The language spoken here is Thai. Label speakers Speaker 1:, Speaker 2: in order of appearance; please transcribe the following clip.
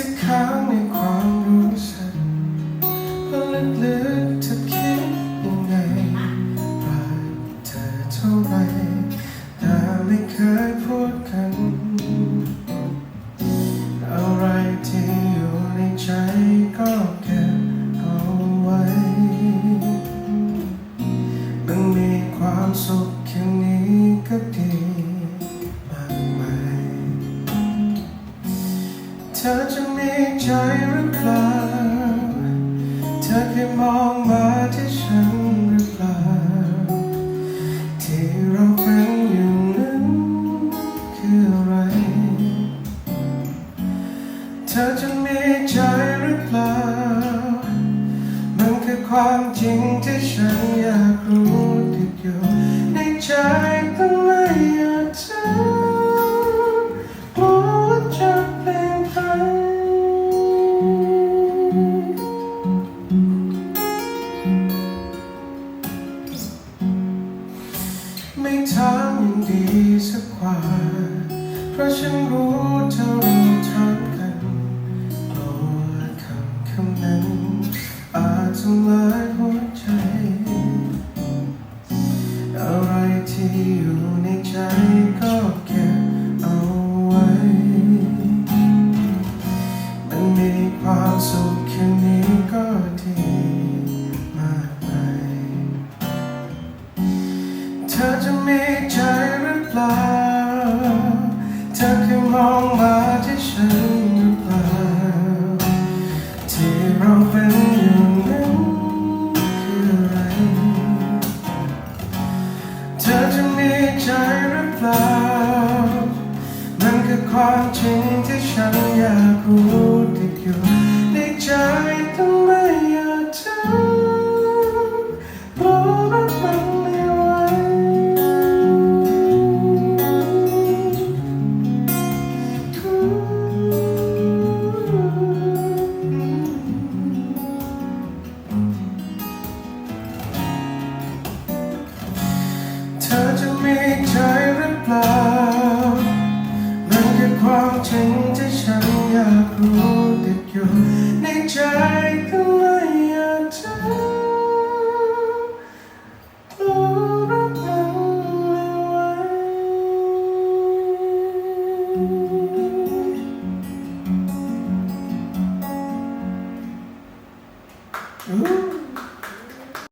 Speaker 1: จะค้างในความรู้สึกว่าลึกๆเธอคิดยังไงรักเธอเท่าไหรแต่ไม่เคยพูดกัน อะไรที่อยู่ในใจก็เก็บเอาไว้มันมีความสุข อจะมีใจหรือเปล่า เธอเคยมองมาที่ฉันหรือเปล่า ที่เราเป็นอยู่นั้นคืออะไร เธอจะมีใจหรือเปล่า มันคือความจริงที่ฉันอยากรู้ ไม่ถามยังดีสักกว่า เพราะฉันรู้เธอเราถามกันกลัวคำคำนั้น อาจทำลายหัวใจ อะไรที่อยู่ในใจก็เก็บเอาไว้ มันมีความสุขแค่นี้ อเคยมองมาที่ฉันหรือเปล่าที่เราเป็นอย่างนั้นคืออะไรเธอจะมีใจหรือเปล่านั่นคือความจริงที่ฉันอยากรู้ ธอจะมีใจหรือเปล่ามันคือความจริงที่ฉันอยากรู้ติดอยู่ในใจก็เลยอยากจะตัวรักนั้นไม่วอู้